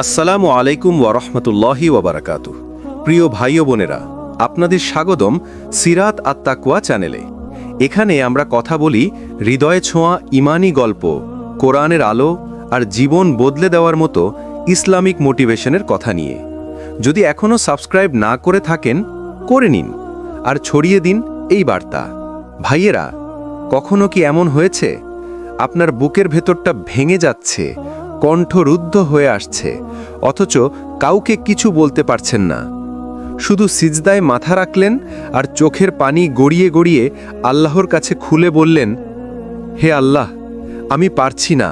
আসসালামু আলাইকুম ওয়ারহমতুল্লাহি ওয়াবারাকাত প্রিয় ভাই ও বোনেরা, আপনাদের স্বাগতম সিরাত আত্মাকুয়া চ্যানেলে। এখানে আমরা কথা বলি হৃদয়ে ছোঁয়া ইমানি গল্প, কোরআনের আলো আর জীবন বদলে দেওয়ার মতো ইসলামিক মোটিভেশনের কথা নিয়ে। যদি এখনও সাবস্ক্রাইব না করে থাকেন, করে নিন আর ছড়িয়ে দিন এই বার্তা। ভাইয়েরা, কখনো কি এমন হয়েছে? আপনার বুকের ভেতরটা ভেঙে যাচ্ছে কণ্ঠরুদ্ধ হয়ে আসছে, অথচ কাউকে কিছু বলতে পারছেন না। শুধু সিজদায় মাথা রাখলেন আর চোখের পানি গড়িয়ে গড়িয়ে আল্লাহর কাছে খুলে বললেন, হে আল্লাহ, আমি পারছি না।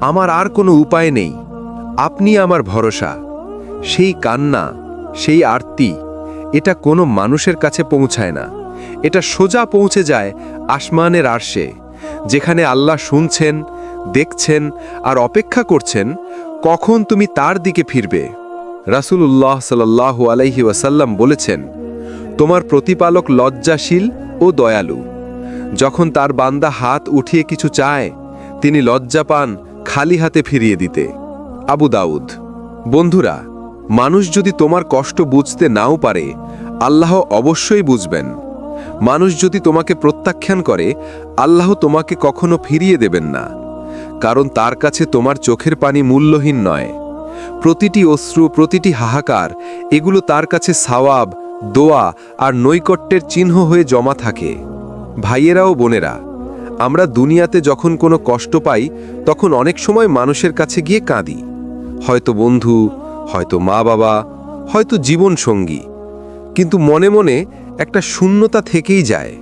আমার আর কোনো উপায় নেই। আপনি আমার ভরসা। সেই কান্না, সেই আরতি, এটা কোনো মানুষের কাছে পৌঁছায় না। এটা সোজা পৌঁছে যায় আসমানের আরশে, যেখানে আল্লাহ শুনছেন দেখছেন আর অপেক্ষা করছেন, কখন তুমি তার দিকে ফিরবে? রাসূলুল্লাহ সাল্লাহ আলাইহি ওয়াসাল্লাম বলেছেন, তোমার প্রতিপালক লজ্জাশীল ও দয়ালু। যখন তার বান্দা হাত উঠিয়ে কিছু চায়, তিনি লজ্জা পান খালি হাতে ফিরিয়ে দিতে। আবু দাউদ, বন্ধুরা, মানুষ যদি তোমার কষ্ট বুঝতে নাও পারে, আল্লাহ অবশ্যই বুঝবেন। মানুষ যদি তোমাকে প্রত্যাখ্যান করে, আল্লাহ তোমাকে কখনো ফিরিয়ে দেবেন না। কারণ তার কাছে তোমার চোখের পানি মূল্যহীন নয়। প্রতিটি অশ্রু, প্রতিটি হাহাকার, এগুলো তার কাছে সাওয়াব, দোয়া আর নৈকট্যের চিহ্ন হয়ে জমা থাকে। ভাইয়েরা ও বোনেরা, আমরা দুনিয়াতে যখন কোনো কষ্ট পাই, তখন অনেক সময় মানুষের কাছে গিয়ে কাঁদি। হয়তো বন্ধু, হয়তো মা বাবা হয়তো জীবন সঙ্গী কিন্তু মনে মনে একটা শূন্যতা থেকেই যায়।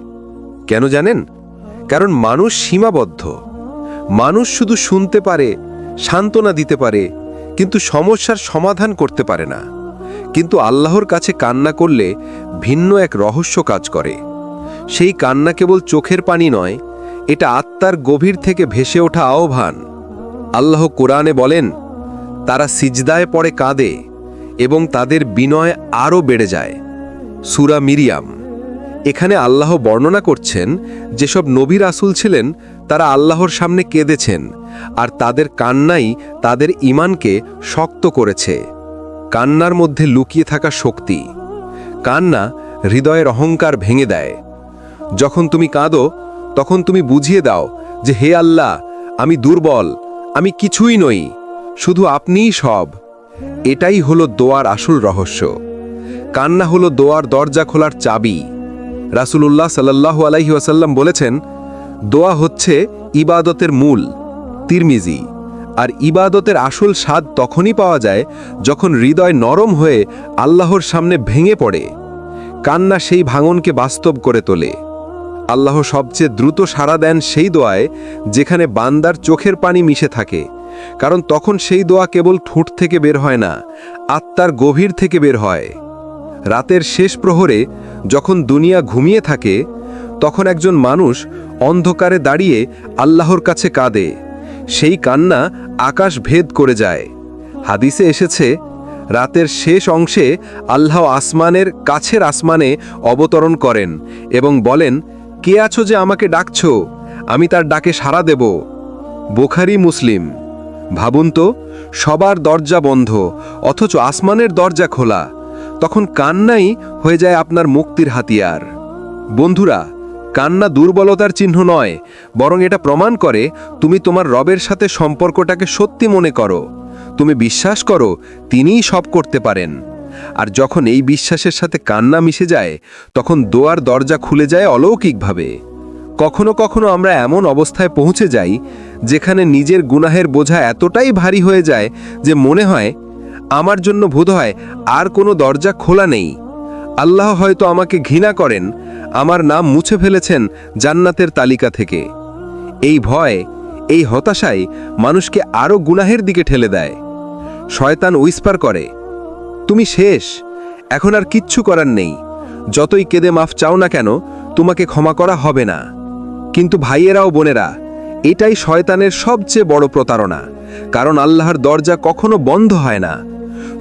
কেন জানেন? কারণ মানুষ সীমাবদ্ধ। মানুষ শুধু শুনতে পারে, সান্ত্বনা দিতে পারে, কিন্তু সমস্যার সমাধান করতে পারে না। কিন্তু আল্লাহর কাছে কান্না করলে ভিন্ন এক রহস্য কাজ করে। সেই কান্না কেবল চোখের পানি নয়, এটা আত্মার গভীর থেকে ভেসে ওঠা আহ্বান। আল্লাহ কোরআনে বলেন, তারা সিজদায় পড়ে কাঁদে এবং তাদের বিনয় আরও বেড়ে যায়। সুরা মিরিয়াম। এখানে আল্লাহ বর্ণনা করছেন, যেসব নবী রাসুল ছিলেন তারা আল্লাহর সামনে কেঁদেছেন, আর তাদের কান্নাই তাদের ইমানকে শক্ত করেছে। কান্নার মধ্যে লুকিয়ে থাকা শক্তি। কান্না হৃদয়ের অহংকার ভেঙে দেয়। যখন তুমি কাঁদো, তখন তুমি বুঝিয়ে দাও যে, হে আল্লাহ, আমি দুর্বল, আমি কিছুই নই, শুধু আপনিই সব। এটাই হলো দোয়ার আসল রহস্য। কান্না হলো দোয়ার দরজা খোলার চাবি। রাসূলুল্লাহ সাল্লাল্লাহু আলাইহি ওয়াসাল্লাম বলেছেন দোয়া হচ্ছে ইবাদতের মূল, তিরমিজি। আর ইবাদতের আসল স্বাদ তখনই পাওয়া যায় যখন হৃদয় নরম হয়ে আল্লাহর সামনে ভেঙে পড়ে, কান্না সেই ভাঙনকে বাস্তব করে তোলে। আল্লাহ সবচেয়ে দ্রুত সাড়া দেন সেই দোয়ায় যেখানে বান্দার চোখের পানি মিশে থাকে, কারণ তখন সেই দোয়া কেবল ঠোঁট থেকে বের হয় না, আত্মার গভীর থেকে বের হয়। রাতের শেষ প্রহরে যখন দুনিয়া ঘুমিয়ে থাকে তখন একজন মানুষ অন্ধকারে দাঁড়িয়ে আল্লাহর কাছে কাঁদে। সেই কান্না আকাশ ভেদ করে যায়। হাদিসে এসেছে, রাতের শেষ অংশে আল্লাহ আসমানের কাছের আসমানে অবতরণ করেন এবং বলেন, কে আছো যে আমাকে ডাকছ? আমি তার ডাকে সাড়া দেব। বোখারি, মুসলিম। ভাবুন তো, সবার দরজা বন্ধ, অথচ আসমানের দরজা খোলা। তখন কান্নাই হয়ে যায় আপনার মুক্তির হাতিয়ার। বন্ধুরা কান্না দুর্বলতার চিহ্ন নয়, বরং এটা প্রমাণ করে তুমি তোমার রবের সাথে সম্পর্কটাকে সত্যি মনে করো। তুমি বিশ্বাস করো, তিনিই সব করতে পারেন। আর যখন এই বিশ্বাসের সাথে কান্না মিশে যায়, তখন দোয়ার দরজা খুলে যায় অলৌকিকভাবে। কখনো কখনো আমরা এমন অবস্থায় পৌঁছে যাই, যেখানে নিজের গুনাহের বোঝা এতটাই ভারী হয়ে যায় যে মনে হয়, আমার জন্য বোধ হয় আর কোনো দরজা খোলা নেই। আল্লাহ হয়তো আমাকে ঘৃণা করেন আমার নাম মুছে ফেলেছেন জান্নাতের তালিকা থেকে। এই ভয়, এই হতাশাই মানুষকে আরও গুনাহের দিকে ঠেলে দেয়। শয়তান উইস্পার করে, তুমি শেষ, এখন আর কিচ্ছু করার নেই। যতই কেঁদে মাফ চাও না কেন, তোমাকে ক্ষমা করা হবে না। কিন্তু ভাইয়েরাও বোনেরা, এটাই শয়তানের সবচেয়ে বড় প্রতারণা। কারণ আল্লাহর দরজা কখনো বন্ধ হয় না।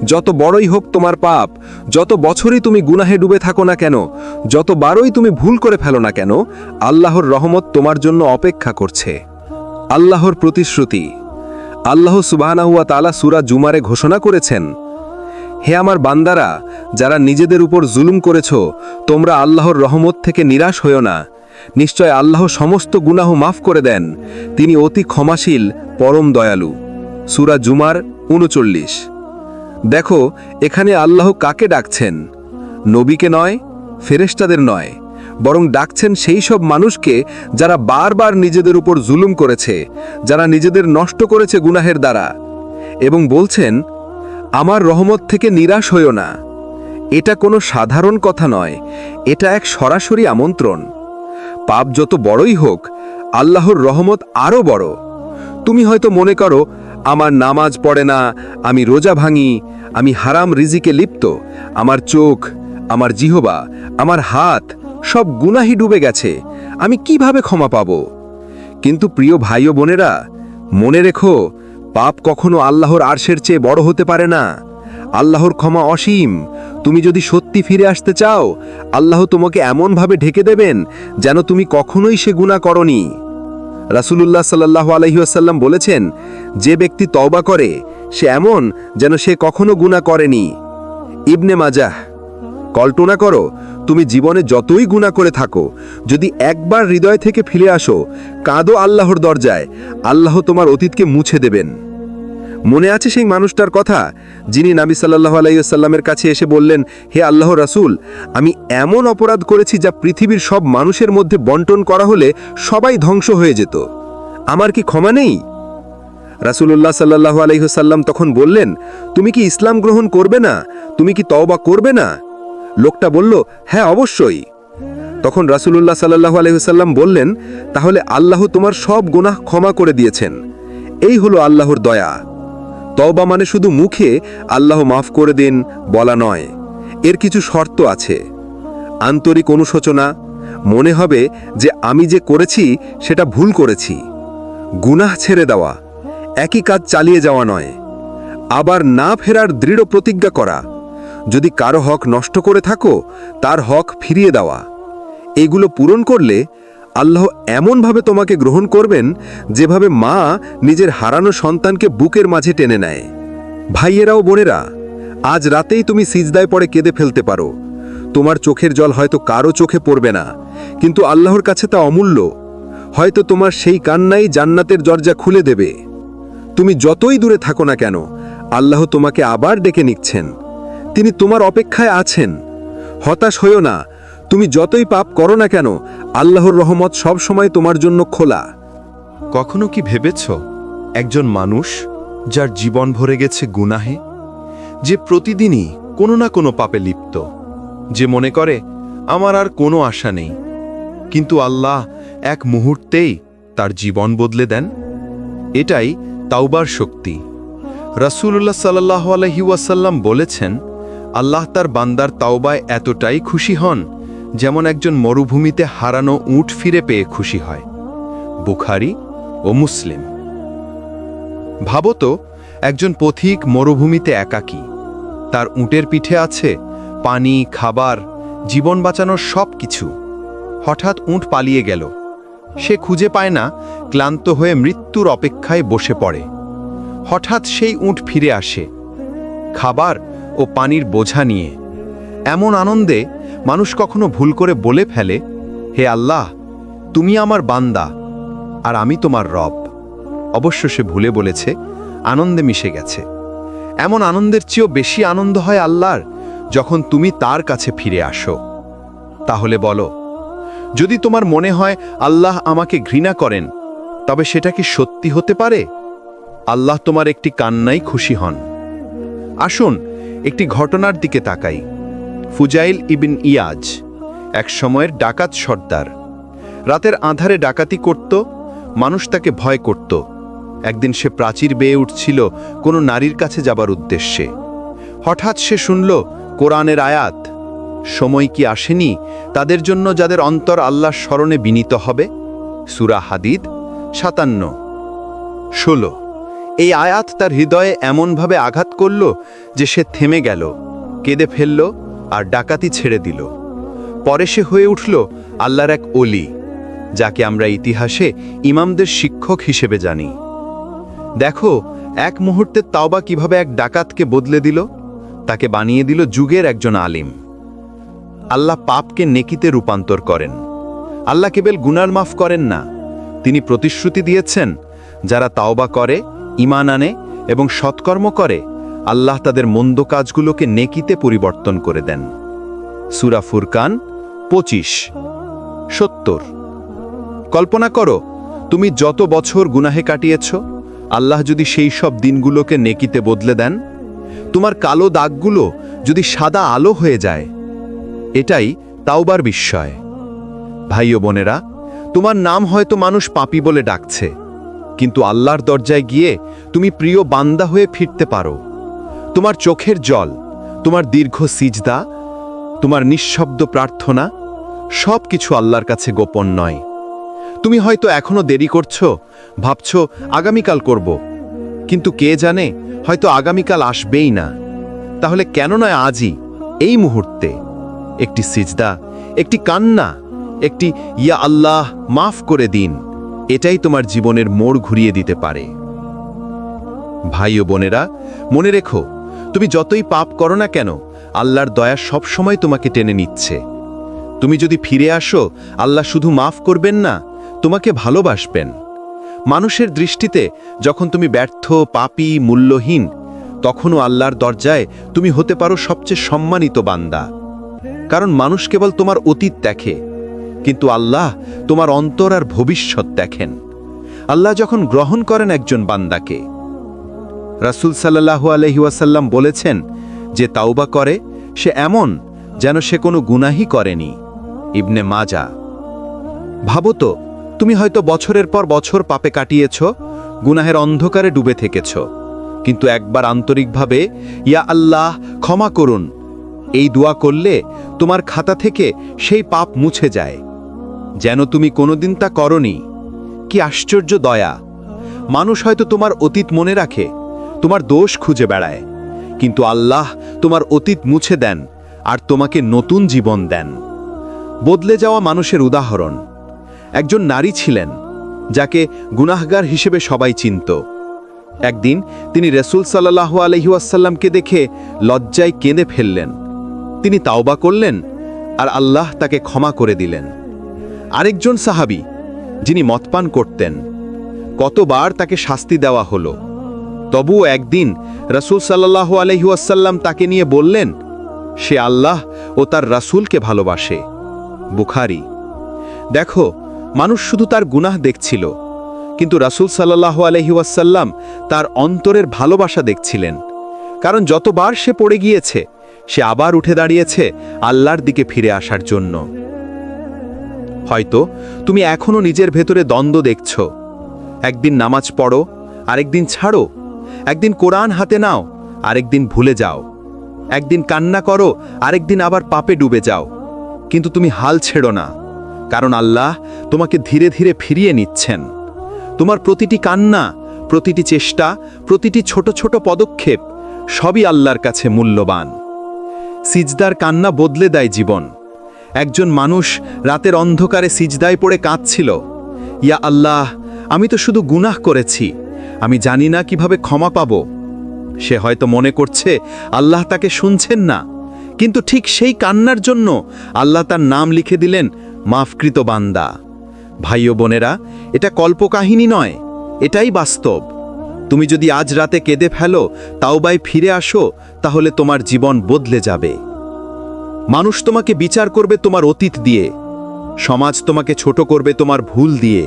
যত বড়ই হোক তোমার পাপ, যত বছরই তুমি গুনাহে ডুবে থাকো না কেন, যত বারই তুমি ভুল করে ফেলো না কেন, আল্লাহর রহমত তোমার জন্য অপেক্ষা করছে। আল্লাহর প্রতিশ্রুতি। আল্লাহ সুবাহানাহুয়া তালা সুরা জুমারে ঘোষণা করেছেন, হে আমার বান্দারা, যারা নিজেদের উপর জুলুম করেছ, তোমরা আল্লাহর রহমত থেকে নিরাশ হইও না। নিশ্চয় আল্লাহ সমস্ত গুনাহ মাফ করে দেন। তিনি অতি ক্ষমাশীল, পরম দয়ালু। সুরা জুমার উনচল্লিশ দেখো, এখানে আল্লাহ কাকে ডাকছেন? নবীকে নয়, ফেরেশতাদের নয়, বরং ডাকছেন সেই সব মানুষকে যারা বারবার নিজেদের উপর জুলুম করেছে, যারা নিজেদের নষ্ট করেছে গুনাহের দ্বারা, এবং বলছেন, আমার রহমত থেকে নিরাশ হইও না। এটা কোনো সাধারণ কথা নয়, এটা এক সরাসরি আমন্ত্রণ। পাপ যত বড়ই হোক, আল্লাহর রহমত আরও বড়। তুমি হয়তো মনে করো আমার নামাজ পড়ে না, আমি রোজা ভাঙি, আমি হারাম রিজিকে লিপ্ত, আমার চোখ, আমার জিহবা, আমার হাত, সব গুনাহি ডুবে গেছে, আমি কীভাবে ক্ষমা পাব? কিন্তু প্রিয় ভাই ও বোনেরা, মনে রেখো, পাপ কখনো আল্লাহর আরশের চেয়ে বড় হতে পারে না। আল্লাহর ক্ষমা অসীম। তুমি যদি সত্যি ফিরে আসতে চাও, আল্লাহ তোমাকে এমনভাবে ঢেকে দেবেন যেন তুমি কখনোই সে গুণা করনি। রাসুলুল্লাহ সাল্লাহ আলহিউসাল্লাম বলেছেন, যে ব্যক্তি তওবা করে, সে এমন যেন সে কখনো গুণা করেনি। ইবনে মাজাহ, কল্পনা করো, তুমি জীবনে যতই গুণা করে থাকো, যদি একবার হৃদয় থেকে ফিরে আসো, কাঁদো আল্লাহর দরজায়, আল্লাহ তোমার অতীতকে মুছে দেবেন। মনে আছে সেই মানুষটার কথা? যিনি নাবি সাল্লাহ আলাইসাল্লামের কাছে এসে বললেন, হে আল্লাহ রাসূল, আমি এমন অপরাধ করেছি যা পৃথিবীর সব মানুষের মধ্যে বন্টন করা হলে সবাই ধ্বংস হয়ে যেত। আমার কি ক্ষমা নেই? রাসূলুল্লাহ সাল্লাহ আলাইসাল্লাম তখন বললেন, তুমি কি ইসলাম গ্রহণ করবে না? তুমি কি তওবা করবে না? লোকটা বলল হ্যাঁ অবশ্যই। তখন রাসূলুল্লাহ সাল্লাহ আলহিহাল্লাম বললেন, তাহলে আল্লাহ তোমার সব গুনাহ ক্ষমা করে দিয়েছেন। এই হলো আল্লাহর দয়া। তওবা মানে শুধু মুখে আল্লাহ মাফ করে দিন বলা নয়। এর কিছু শর্ত আছে। আন্তরিক অনুশোচনা, মনে হবে যে আমি যে করেছি সেটা ভুল করেছি। গুনাহ ছেড়ে দেওয়া, একই কাজ চালিয়ে যাওয়া নয়। আবার না ফেরার দৃঢ় প্রতিজ্ঞা করা, যদি কারও হক নষ্ট করে থাকো, তার হক ফিরিয়ে দেওয়া। এগুলো পূরণ করলে আল্লাহ এমনভাবে তোমাকে গ্রহণ করবেন যেভাবে মা নিজের হারানো সন্তানকে বুকের মাঝে টেনে নেয়। ভাইয়েরাও বোনেরা, আজ রাতেই তুমি সিজদায় পড়ে কেঁদে ফেলতে পারো। তোমার চোখের জল হয়তো কারও চোখে পড়বে না, কিন্তু আল্লাহর কাছে তা অমূল্য। হয়তো তোমার সেই কান্নাই জান্নাতের দরজা খুলে দেবে। তুমি যতই দূরে থাকো না কেন, আল্লাহ তোমাকে আবার ডেকে নিচ্ছেন। তিনি তোমার অপেক্ষায় আছেন। হতাশ হইও না তুমি যতই পাপ করো না কেন, আল্লাহর রহমত সব সময় তোমার জন্য খোলা। কখনো কি ভেবেছ, একজন মানুষ যার জীবন ভরে গেছে গুনাহে, যে প্রতিদিনই কোনো না কোনো পাপে লিপ্ত, যে মনে করে, আমার আর কোনো আশা নেই, কিন্তু আল্লাহ এক মুহূর্তেই তার জীবন বদলে দেন এটাই তাওবার শক্তি। রাসূলুল্লাহ সাল্লাহ আলহি ওয়াসাল্লাম বলেছেন, আল্লাহ তার বান্দার তাওবায় এতটাই খুশি হন যেমন একজন মরুভূমিতে হারানো উট ফিরে পেয়ে খুশি হয়, বুখারি ও মুসলিম। ভাবত, একজন পথিক মরুভূমিতে একাকী, তার উটের পিঠে আছে পানি, খাবার, জীবন বাঁচানোর সব কিছু। হঠাৎ উট পালিয়ে গেল। সে খুঁজে পায় না, ক্লান্ত হয়ে মৃত্যুর অপেক্ষায় বসে পড়ে। হঠাৎ সেই উট ফিরে আসে, খাবার ও পানির বোঝা নিয়ে। এমন আনন্দে মানুষ কখনো ভুল করে বলে ফেলে, হে আল্লাহ, তুমি আমার বান্দা আর আমি তোমার রব। অবশ্য সে ভুলে বলেছে, আনন্দে মিশে গেছে। এমন আনন্দের চেয়েও বেশি আনন্দ হয় আল্লাহর যখন তুমি তার কাছে ফিরে আসো। তাহলে বলো, যদি তোমার মনে হয় আল্লাহ আমাকে ঘৃণা করেন, তবে সেটা কি সত্যি হতে পারে? আল্লাহ তোমার একটি কান্নাই খুশি হন। আসুন, একটি ঘটনার দিকে তাকাই। ফুজাইল ইবিন ইয়াজ, এক সময়ের ডাকাত সর্দার। রাতের আধারে ডাকাতি করত, মানুষ তাকে ভয় করত। একদিন সে প্রাচীর বেয়ে উঠছিল কোনো নারীর কাছে যাবার উদ্দেশ্যে। হঠাৎ সে শুনল, কোরআনের আয়াত, সময় কি আসেনি, তাদের জন্য যাদের অন্তর আল্লাহর স্মরণে বিনীত হবে? সুরা হাদিদ সাতান্ন। ষোলো, এই আয়াত তার হৃদয়ে এমনভাবে আঘাত করল যে সে থেমে গেল, কেঁদে ফেলল আর ডাকাতি ছেড়ে দিল। পরে সে হয়ে উঠল আল্লাহর এক অলি যাকে আমরা ইতিহাসে ইমামদের শিক্ষক হিসেবে জানি। দেখো, এক মুহূর্তে তাওবা কীভাবে এক ডাকাতকে বদলে দিল, তাকে বানিয়ে দিল যুগের একজন আলিম। আল্লাহ পাপকে নেকিতে রূপান্তর করেন। আল্লাহ কেবল গুনার মাফ করেন না, তিনি প্রতিশ্রুতি দিয়েছেন, যারা তাওবা করে ইমান আনে এবং সৎকর্ম করে আল্লাহ তাদের মন্দ কাজগুলোকে নেকিতে পরিবর্তন করে দেন। সুরা ফুরকান পঁচিশ, সত্তর। কল্পনা করো, তুমি যত বছর গুনাহে কাটিয়েছ, আল্লাহ যদি সেই সব দিনগুলোকে নেকিতে বদলে দেন, তোমার কালো দাগগুলো যদি সাদা আলো হয়ে যায়, এটাই তাওবার বিস্ময়। ভাই ও বোনেরা, তোমার নাম হয়তো মানুষ পাপি বলে ডাকছে, কিন্তু আল্লাহর দরজায় গিয়ে তুমি প্রিয় বান্দা হয়ে ফিরতে পারো। তোমার চোখের জল, তোমার দীর্ঘ সিজদা, তোমার নিঃশব্দ প্রার্থনা সব কিছু আল্লাহর কাছে গোপন নয়। তুমি হয়তো এখনও দেরি করছ, ভাবছ, আগামীকাল করব। কিন্তু কে জানে, হয়তো আগামীকাল আসবেই না। তাহলে কেন নয় আজই, এই মুহূর্তে, একটি সিজদা, একটি কান্না, একটি ইয়া আল্লাহ, মাফ করে দিন, এটাই তোমার জীবনের মোড় ঘুরিয়ে দিতে পারে। ভাই ও বোনেরা, মনে রেখো তুমি যতই পাপ করো না কেন, আল্লাহর দয়া সব সময় তোমাকে টেনে নিচ্ছে। তুমি যদি ফিরে আসো, আল্লাহ শুধু মাফ করবেন না, তোমাকে ভালোবাসবেন। মানুষের দৃষ্টিতে যখন তুমি ব্যর্থ, পাপী, মূল্যহীন, তখনও আল্লাহর দরজায় তুমি হতে পারো সবচেয়ে সম্মানিত বান্দা। কারণ মানুষ কেবল তোমার অতীত দেখে, কিন্তু আল্লাহ তোমার অন্তর আর ভবিষ্যৎ দেখেন। আল্লাহ যখন গ্রহণ করেন একজন বান্দাকে রাসূল সাল্লাল্লাহু আলহি ওয়াসাল্লাম বলেছেন যে তাওবা করে, সে এমন যেন সে কোনো গুনাহি করেনি। ইবনে মাজা, ভাবো তো, তুমি হয়তো বছরের পর বছর পাপে কাটিয়েছ, গুনাহের অন্ধকারে ডুবে থেকেছ, কিন্তু একবার আন্তরিকভাবে, ইয়া আল্লাহ, ক্ষমা করুন, এই দোয়া করলে তোমার খাতা থেকে সেই পাপ মুছে যায়। যেন তুমি কোনোদিন তা করনি। কি আশ্চর্য দয়া। মানুষ হয়তো তোমার অতীত মনে রাখে তোমার দোষ খুঁজে বেড়ায়। কিন্তু আল্লাহ তোমার অতীত মুছে দেন আর তোমাকে নতুন জীবন দেন। বদলে যাওয়া মানুষের উদাহরণ। একজন নারী ছিলেন, যাকে গুনাহগার হিসেবে সবাই চিনত। একদিন তিনি রসুল সাল্লাহ আলহিউসাল্লামকে দেখে লজ্জায় কেঁদে ফেললেন। তিনি তাওবা করলেন আর আল্লাহ তাকে ক্ষমা করে দিলেন। আরেকজন সাহাবি, যিনি মতপান করতেন, কতবার তাকে শাস্তি দেওয়া হলো। তবুও একদিন রসুল সাল্লাহ আলহিউসাল্লাম তাকে নিয়ে বললেন, সে আল্লাহ ও তার রাসূলকে ভালোবাসে। বুখারি। দেখো, মানুষ শুধু তার গুনাহ দেখছিল, কিন্তু রাসূল সাল্লাহ আলহিউসাল্লাম তার অন্তরের ভালোবাসা দেখছিলেন। কারণ যতবার সে পড়ে গিয়েছে, সে আবার উঠে দাঁড়িয়েছে আল্লাহর দিকে ফিরে আসার জন্য। হয়তো তুমি এখনও নিজের ভেতরে দ্বন্দ্ব দেখছ। একদিন নামাজ পড়ো, আরেকদিন ছাড়ো একদিন কোরআন হাতে নাও, আরেকদিন ভুলে যাও। একদিন কান্না করো, আরেকদিন আবার পাপে ডুবে যাও। কিন্তু তুমি হাল ছেড়ো না, কারণ আল্লাহ তোমাকে ধীরে ধীরে ফিরিয়ে নিচ্ছেন। তোমার প্রতিটি কান্না, প্রতিটি চেষ্টা, প্রতিটি ছোট ছোট পদক্ষেপ সবই আল্লাহর কাছে মূল্যবান। সিজদার কান্না বদলে দেয় জীবন। একজন মানুষ রাতের অন্ধকারে সিজদায় পড়ে কাঁদছিল, ইয়া আল্লাহ, আমি তো শুধু গুনাহ করেছি আমি জানি না কীভাবে ক্ষমা পাব। সে হয়তো মনে করছে, আল্লাহ তাকে শুনছেন না। কিন্তু ঠিক সেই কান্নার জন্য আল্লাহ তার নাম লিখে দিলেন, মাফকৃত বান্দা। ভাই ও বোনেরা, এটা কল্পকাহিনী নয়, এটাই বাস্তব। তুমি যদি আজ রাতে কেঁদে ফেলো তাওবাই ফিরে আসো, তাহলে তোমার জীবন বদলে যাবে। মানুষ তোমাকে বিচার করবে তোমার অতীত দিয়ে, সমাজ তোমাকে ছোট করবে তোমার ভুল দিয়ে।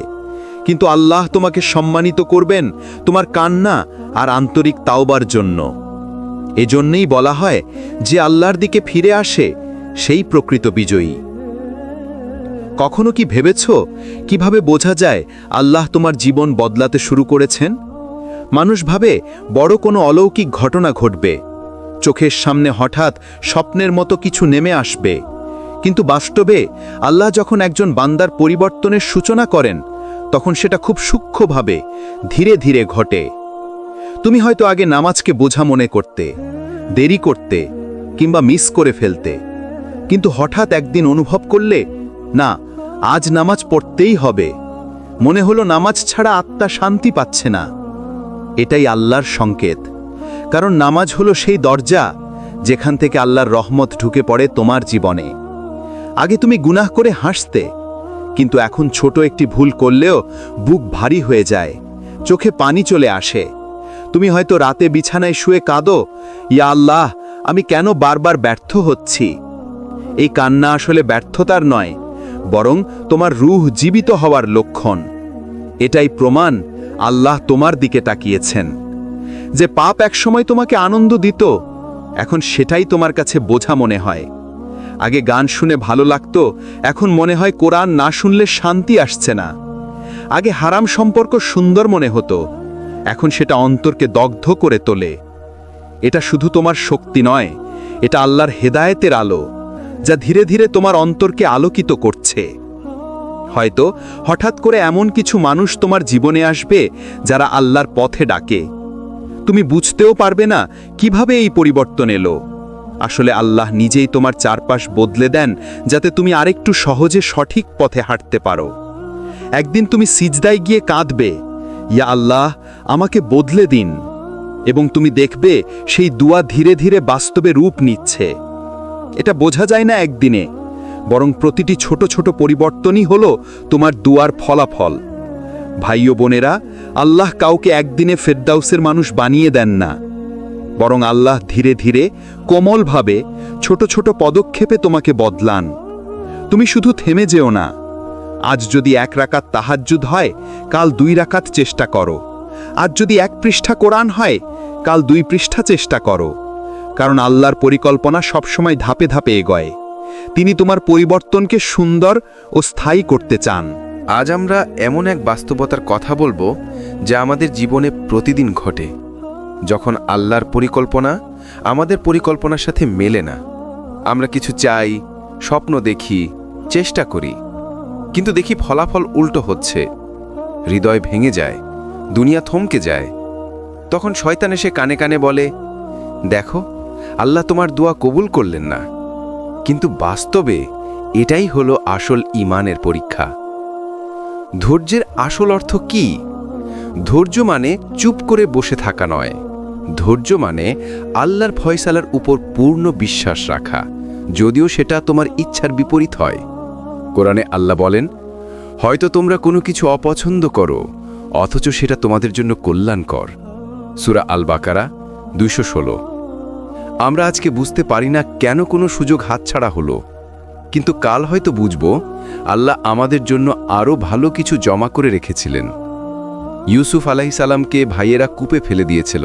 কিন্তু আল্লাহ তোমাকে সম্মানিত করবেন তোমার কান্না আর আন্তরিক তাওবার জন্য। এজন্যেই বলা হয়, যে আল্লাহর দিকে ফিরে আসে, সেই প্রকৃত বিজয়ী। কখনো কি ভেবেছ, কীভাবে বোঝা যায় আল্লাহ তোমার জীবন বদলাতে শুরু করেছেন? মানুষ ভাবে, বড় কোনো অলৌকিক ঘটনা ঘটবে। চোখের সামনে হঠাৎ স্বপ্নের মতো কিছু নেমে আসবে। কিন্তু বাস্তবে আল্লাহ যখন একজন বান্দার পরিবর্তনের সূচনা করেন তখন সেটা খুব সূক্ষ্মভাবে ধীরে ধীরে ঘটে। তুমি হয়তো আগে নামাজকে বোঝা মনে করতে, দেরি করতে, কিংবা মিস করে ফেলতে, কিন্তু হঠাৎ একদিন অনুভব করলে, না, আজ নামাজ পড়তেই হবে। মনে হলো নামাজ ছাড়া আত্মা শান্তি পাচ্ছে না। এটাই আল্লাহর সংকেত। কারণ নামাজ হলো সেই দরজা যেখান থেকে আল্লাহর রহমত ঢুকে পড়ে তোমার জীবনে। আগে তুমি গুনাহ করে হাসতে কিন্তু এখন ছোট একটি ভুল করলেও বুক ভারী হয়ে যায়। চোখে পানি চলে আসে। তুমি হয়তো রাতে বিছানায় শুয়ে কাঁদো, ইয়া আল্লাহ, আমি কেন বারবার ব্যর্থ হচ্ছি? এই কান্না আসলে ব্যর্থতার নয়, বরং তোমার রুহ জীবিত হওয়ার লক্ষণ। এটাই প্রমাণ আল্লাহ তোমার দিকে তাকিয়েছেন। যে পাপ একসময় তোমাকে আনন্দ দিত, এখন সেটাই তোমার কাছে বোঝা মনে হয়। আগে গান শুনে ভালো লাগতো, এখন মনে হয় কোরআন না শুনলে শান্তি আসছে না। আগে হারাম সম্পর্ক সুন্দর মনে হতো, এখন সেটা অন্তরকে দগ্ধ করে তোলে। এটা শুধু তোমার শক্তি নয়, এটা আল্লাহর হেদায়েতের আলো, যা ধীরে ধীরে তোমার অন্তরকে আলোকিত করছে। হয়তো হঠাৎ করে এমন কিছু মানুষ তোমার জীবনে আসবে যারা আল্লাহর পথে ডাকে। তুমি বুঝতেও পারবে না কীভাবে এই পরিবর্তন এলো। আসলে আল্লাহ নিজেই তোমার চারপাশ বদলে দেন, যাতে তুমি আরেকটু সহজে সঠিক পথে হাঁটতে পারো। একদিন তুমি সিজদায় গিয়ে কাঁদবে, ইয়া আল্লাহ, আমাকে বদলে দিন। এবং তুমি দেখবে সেই দুয়া ধীরে ধীরে বাস্তবে রূপ নিচ্ছে। এটা বোঝা যায় না একদিনে, বরং প্রতিটি ছোট ছোট পরিবর্তনই হলো তোমার দুয়ার ফলাফল। ভাই ও বোনেরা, আল্লাহ কাউকে একদিনে ফেরদাউসের মানুষ বানিয়ে দেন না। বরং আল্লাহ ধীরে ধীরে কোমলভাবে ছোট ছোট পদক্ষেপে তোমাকে বদলান। তুমি শুধু থেমে যেও না। আজ যদি এক রাকাত তাহাজ্জুদ হয়, কাল দুই রাকাত চেষ্টা করো। আজ যদি এক পৃষ্ঠা কোরআন হয়, কাল দুই পৃষ্ঠা চেষ্টা করো। কারণ আল্লাহর পরিকল্পনা সবসময় ধাপে ধাপে এগোয়। তিনি তোমার পরিবর্তনকে সুন্দর ও স্থায়ী করতে চান। আজ আমরা এমন এক বাস্তবতার কথা বলব, যা আমাদের জীবনে প্রতিদিন ঘটে। যখন আল্লাহর পরিকল্পনা আমাদের পরিকল্পনার সাথে মেলে না। আমরা কিছু চাই, স্বপ্ন দেখি, চেষ্টা করি। কিন্তু দেখি ফলাফল উল্টো হচ্ছে। হৃদয় ভেঙে যায়, দুনিয়া থমকে যায়। তখন শয়তান এসে কানে কানে বলে, দেখো, আল্লাহ তোমার দোয়া কবুল করলেন না। কিন্তু বাস্তবে এটাই হলো আসল ইমানের পরীক্ষা। ধৈর্যের আসল অর্থ কি? ধৈর্য মানে চুপ করে বসে থাকা নয়। ধৈর্য মানে আল্লাহর ফয়সালার উপর পূর্ণ বিশ্বাস রাখা, যদিও সেটা তোমার ইচ্ছার বিপরীত হয়। কোরআনে আল্লাহ বলেন, হয়তো তোমরা কোনো কিছু অপছন্দ করো, অথচ সেটা তোমাদের জন্য কল্যাণকর। সুরা আল বাকারা দুইশো ষোলো। আমরা আজকে বুঝতে পারি না কেন কোনো সুযোগ হাতছাড়া হলো, কিন্তু কাল হয়তো বুঝব, আল্লাহ আমাদের জন্য আরও ভালো কিছু জমা করে রেখেছিলেন। ইউসুফ আলাহিসাল্লামকে ভাইয়েরা কূপে ফেলে দিয়েছিল।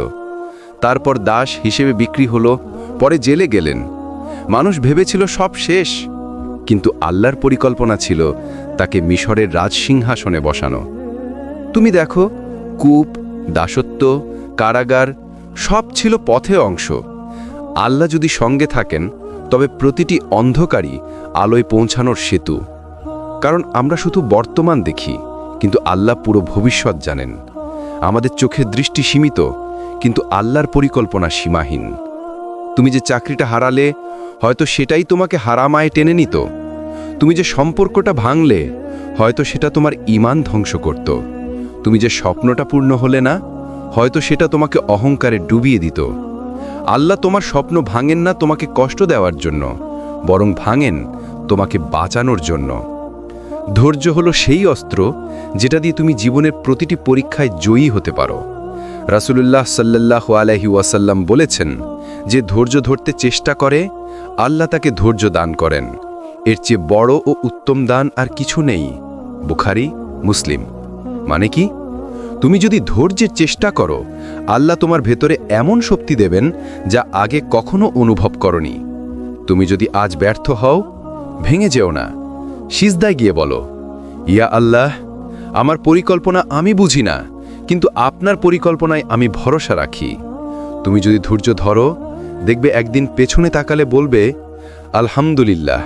তারপর দাস হিসেবে বিক্রি হলো, পরে জেলে গেলেন। মানুষ ভেবেছিল সব শেষ, কিন্তু আল্লাহর পরিকল্পনা ছিল তাকে মিশরের রাজসিংহাসনে বসানো। তুমি দেখো, কূপ, দাসত্ব, কারাগার, সব ছিল পথে অংশ। আল্লাহ যদি সঙ্গে থাকেন, তবে প্রতিটি অন্ধকারই আলোয় পৌঁছানোর সেতু। কারণ আমরা শুধু বর্তমান দেখি, কিন্তু আল্লাহ পুরো ভবিষ্যৎ জানেন। আমাদের চোখের দৃষ্টি সীমিত কিন্তু আল্লাহর পরিকল্পনা সীমাহীন। তুমি যে চাকরিটা হারালে, হয়তো সেটাই তোমাকে হারামায় টেনে নিত। তুমি যে সম্পর্কটা ভাঙলে, হয়তো সেটা তোমার ইমান ধ্বংস করত। তুমি যে স্বপ্নটা পূর্ণ হলে না, হয়তো সেটা তোমাকে অহংকারে ডুবিয়ে দিত। আল্লাহ তোমার স্বপ্ন ভাঙেন না তোমাকে কষ্ট দেওয়ার জন্য, বরং ভাঙেন তোমাকে বাঁচানোর জন্য। ধৈর্য হলো সেই অস্ত্র যেটা দিয়ে তুমি জীবনের প্রতিটি পরীক্ষায় জয়ী হতে পারো। রাসুলুল্লাহ সাল্লাহ আলহি ওয়াসাল্লাম বলেছেন যে ধৈর্য ধরতে চেষ্টা করে, আল্লাহ তাকে ধৈর্য দান করেন। এর চেয়ে বড় ও উত্তম দান আর কিছু নেই। বুখারি, মুসলিম। মানে কি? তুমি যদি ধৈর্যের চেষ্টা করো, আল্লাহ তোমার ভেতরে এমন শক্তি দেবেন যা আগে কখনো অনুভব করনি। তুমি যদি আজ ব্যর্থ হও, ভেঙে যেও না। সিজদায় গিয়ে বলো, ইয়া আল্লাহ, আমার পরিকল্পনা আমি বুঝি না। কিন্তু আপনার পরিকল্পনায় আমি ভরসা রাখি। তুমি যদি ধৈর্য ধরো, দেখবে একদিন পেছনে তাকালে বলবে, আলহামদুলিল্লাহ,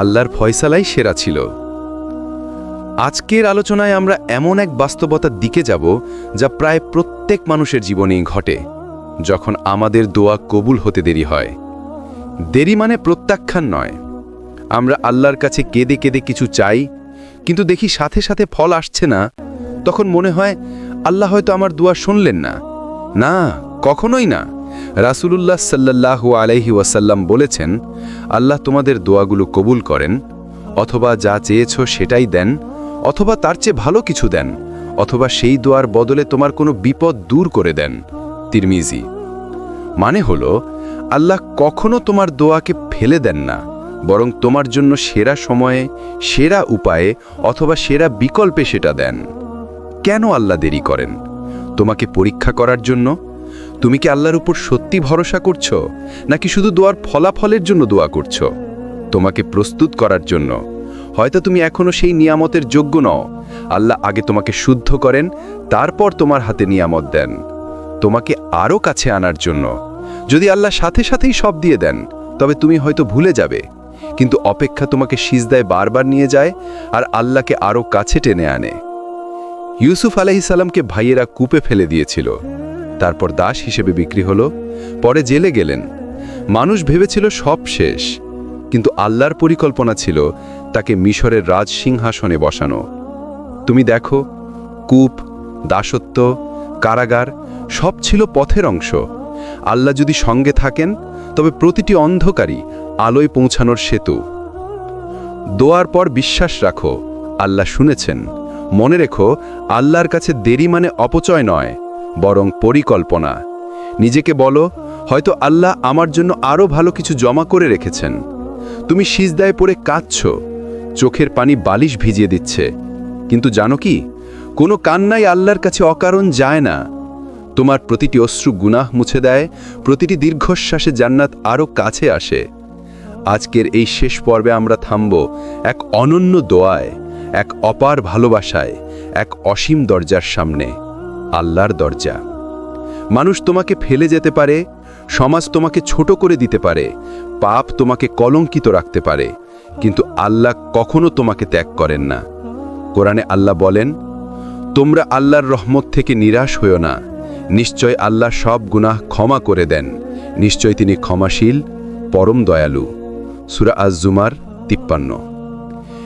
আল্লাহর ফয়সালাই সেরা ছিল। আজকের আলোচনায় আমরা এমন এক বাস্তবতার দিকে যাব যা প্রায় প্রত্যেক মানুষের জীবনেই ঘটে, যখন আমাদের দোয়া কবুল হতে দেরি হয়। দেরি মানে প্রত্যাখ্যান নয়। আমরা আল্লাহর কাছে কেঁদে কেঁদে কিছু চাই, কিন্তু দেখি সাথে সাথে ফল আসছে না, তখন মনে হয় আল্লাহ হয়তো আমার দোয়া শুনলেন না। না, কখনোই না। রাসূলুল্লাহ সাল্লাল্লাহু আলাইহি ওয়াসাল্লাম বলেছেন, আল্লাহ তোমাদের দোয়াগুলো কবুল করেন, অথবা যা চেয়েছো সেটাই দেন, অথবা তার চেয়ে ভালো কিছু দেন, অথবা সেই দোয়ার বদলে তোমার কোনো বিপদ দূর করে দেন। তিরমিজি। মানে হলো, আল্লাহ কখনো তোমার দোয়াকে ফেলে দেন না, বরং তোমার জন্য সেরা সময়ে, সেরা উপায়ে, অথবা সেরা বিকল্পে সেটা দেন। কেন আল্লাহ দেরি করেন? তোমাকে পরীক্ষা করার জন্য? তুমি কি আল্লাহর উপর সত্যি ভরসা করছ? নাকি শুধু দোয়ার ফলাফলের জন্য দোয়া করছ? তোমাকে প্রস্তুত করার জন্য। হয়তো তুমি এখনও সেই নিয়ামতের যোগ্য নও। আল্লাহ আগে তোমাকে শুদ্ধ করেন, তারপর তোমার হাতে নিয়ামত দেন। তোমাকে আরও কাছে আনার জন্য। যদি আল্লাহ সাথে সাথেই সব দিয়ে দেন, তবে তুমি হয়তো ভুলে যাবে। কিন্তু অপেক্ষা তোমাকে সিজদায় বারবার নিয়ে যায় আর আল্লাহকে আরও কাছে টেনে আনে। ইউসুফ আলাইসাল্লামকে ভাইয়েরা কূপে ফেলে দিয়েছিল। তারপর দাস হিসেবে বিক্রি হলো। পরে জেলে গেলেন। মানুষ ভেবেছিল সব শেষ। কিন্তু আল্লাহর পরিকল্পনা ছিল তাকে মিশরের রাজ সিংহাসনে বসানো। তুমি দেখো, কূপ, দাসত্ব, কারাগার সব ছিল পথের অংশ। আল্লাহ যদি সঙ্গে থাকেন, তবে প্রতিটি অন্ধকারই আলোয় পৌঁছানোর সেতু। দোয়ার পর বিশ্বাস রাখো, আল্লাহ শুনেছেন। মনে রেখো, আল্লাহর কাছে দেরি মানে অপচয় নয়, বরং পরিকল্পনা। নিজেকে বলো, হয়তো আল্লাহ আমার জন্য আরও ভালো কিছু জমা করে রেখেছেন। তুমি সিজদায় পড়ে কাঁদছ, চোখের পানি বালিশ ভিজিয়ে দিচ্ছে। কিন্তু জানো কি, কোনো কান্নাই আল্লাহর কাছে অকারণ যায় না। তোমার প্রতিটি অশ্রু গুনাহ মুছে দেয়, প্রতিটি দীর্ঘশ্বাসে জান্নাত আরও কাছে আসে। আজকের এই শেষ পর্বে আমরা থামব এক অনন্য দোয়ায়। এক অপার ভালোবাসায়, এক অসীম দরজার সামনে, আল্লাহর দরজা। মানুষ তোমাকে ফেলে যেতে পারে, সমাজ তোমাকে ছোট করে দিতে পারে, পাপ তোমাকে কলঙ্কিত রাখতে পারে, কিন্তু আল্লাহ কখনো তোমাকে ত্যাগ করেন না। কোরআনে আল্লাহ বলেন, তোমরা আল্লাহর রহমত থেকে নিরাশ হইও না। নিশ্চয় আল্লাহ সব গুনাহ ক্ষমা করে দেন। নিশ্চয় তিনি ক্ষমাশীল, পরম দয়ালু। সুরা আজ-জুমার তিপ্পান্ন।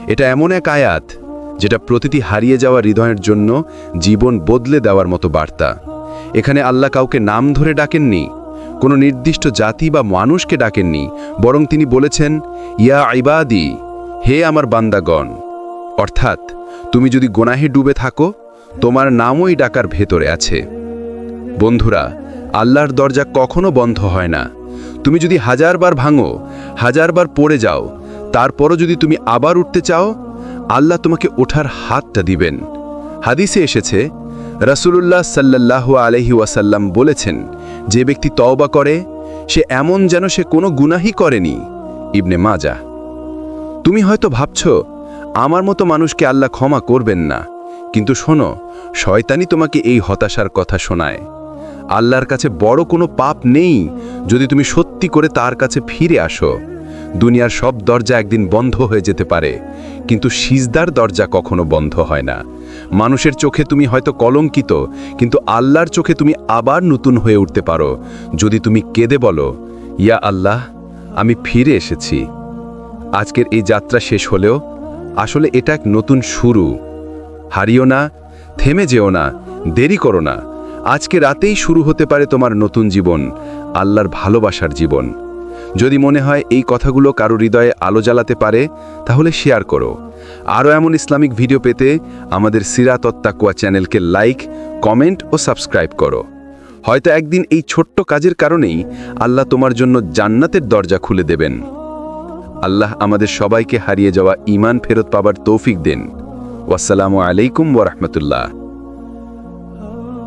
এটা এমন এক আয়াত যেটা প্রতিটি হারিয়ে যাওয়া হৃদয়ের জন্য জীবন বদলে দেওয়ার মতো বার্তা। এখানে আল্লাহ কাউকে নাম ধরে ডাকেননি, কোনো নির্দিষ্ট জাতি বা মানুষকে ডাকেননি, বরং তিনি বলেছেন, ইয়া আইবাদি হে আমার বান্দাগণ, অর্থাৎ তুমি যদি গোনাহে ডুবে থাকো, তোমার নামই ডাকার ভেতরে আছে। বন্ধুরা, আল্লাহর দরজা কখনো বন্ধ হয় না। তুমি যদি হাজারবার ভাঙো, হাজারবার পড়ে যাও তারপরও যদি তুমি আবার উঠতে চাও, আল্লাহ তোমাকে ওঠার হাতটা দিবেন। হাদিসে এসেছে, রাসূলুল্লাহ সাল্লাল্লাহ আলহি ওয়াসাল্লাম বলেছেন, যে ব্যক্তি তওবা করে, সে এমন যেন সে কোনো গুনাহি করেনি। ইবনে মাজা তুমি হয়তো ভাবছ, আমার মতো মানুষকে আল্লাহ ক্ষমা করবেন না। কিন্তু শোনো শয়তানি তোমাকে এই হতাশার কথা শোনায়। আল্লাহর কাছে বড় কোনো পাপ নেই যদি তুমি সত্যি করে তার কাছে ফিরে আসো। দুনিয়ার সব দরজা একদিন বন্ধ হয়ে যেতে পারে। কিন্তু সিজদার দরজা কখনো বন্ধ হয় না। মানুষের চোখে তুমি হয়তো কলঙ্কিত, কিন্তু আল্লাহর চোখে তুমি আবার নতুন হয়ে উঠতে পারো। যদি তুমি কেঁদে বলো, ইয়া আল্লাহ, আমি ফিরে এসেছি। আজকের এই যাত্রা শেষ হলেও আসলে এটা এক নতুন শুরু। হারিও না, থেমে যেও না, দেরি করো না। আজকে রাতেই শুরু হতে পারে তোমার নতুন জীবন, আল্লাহর ভালোবাসার জীবন। যদি মনে হয় এই কথাগুলো কারও হৃদয়ে আলো জ্বালাতে পারে, তাহলে শেয়ার করো। আরও এমন ইসলামিক ভিডিও পেতে আমাদের সিরাতত্তাকুয়া চ্যানেলকে লাইক, কমেন্ট ও সাবস্ক্রাইব করো। হয়তো একদিন এই ছোট্ট কাজের কারণেই আল্লাহ তোমার জন্য জান্নাতের দরজা খুলে দেবেন। আল্লাহ আমাদের সবাইকে হারিয়ে যাওয়া ইমান ফেরত পাবার তৌফিক দেন। ওয়াসসালামু আলাইকুম ওরহমতুল্লাহ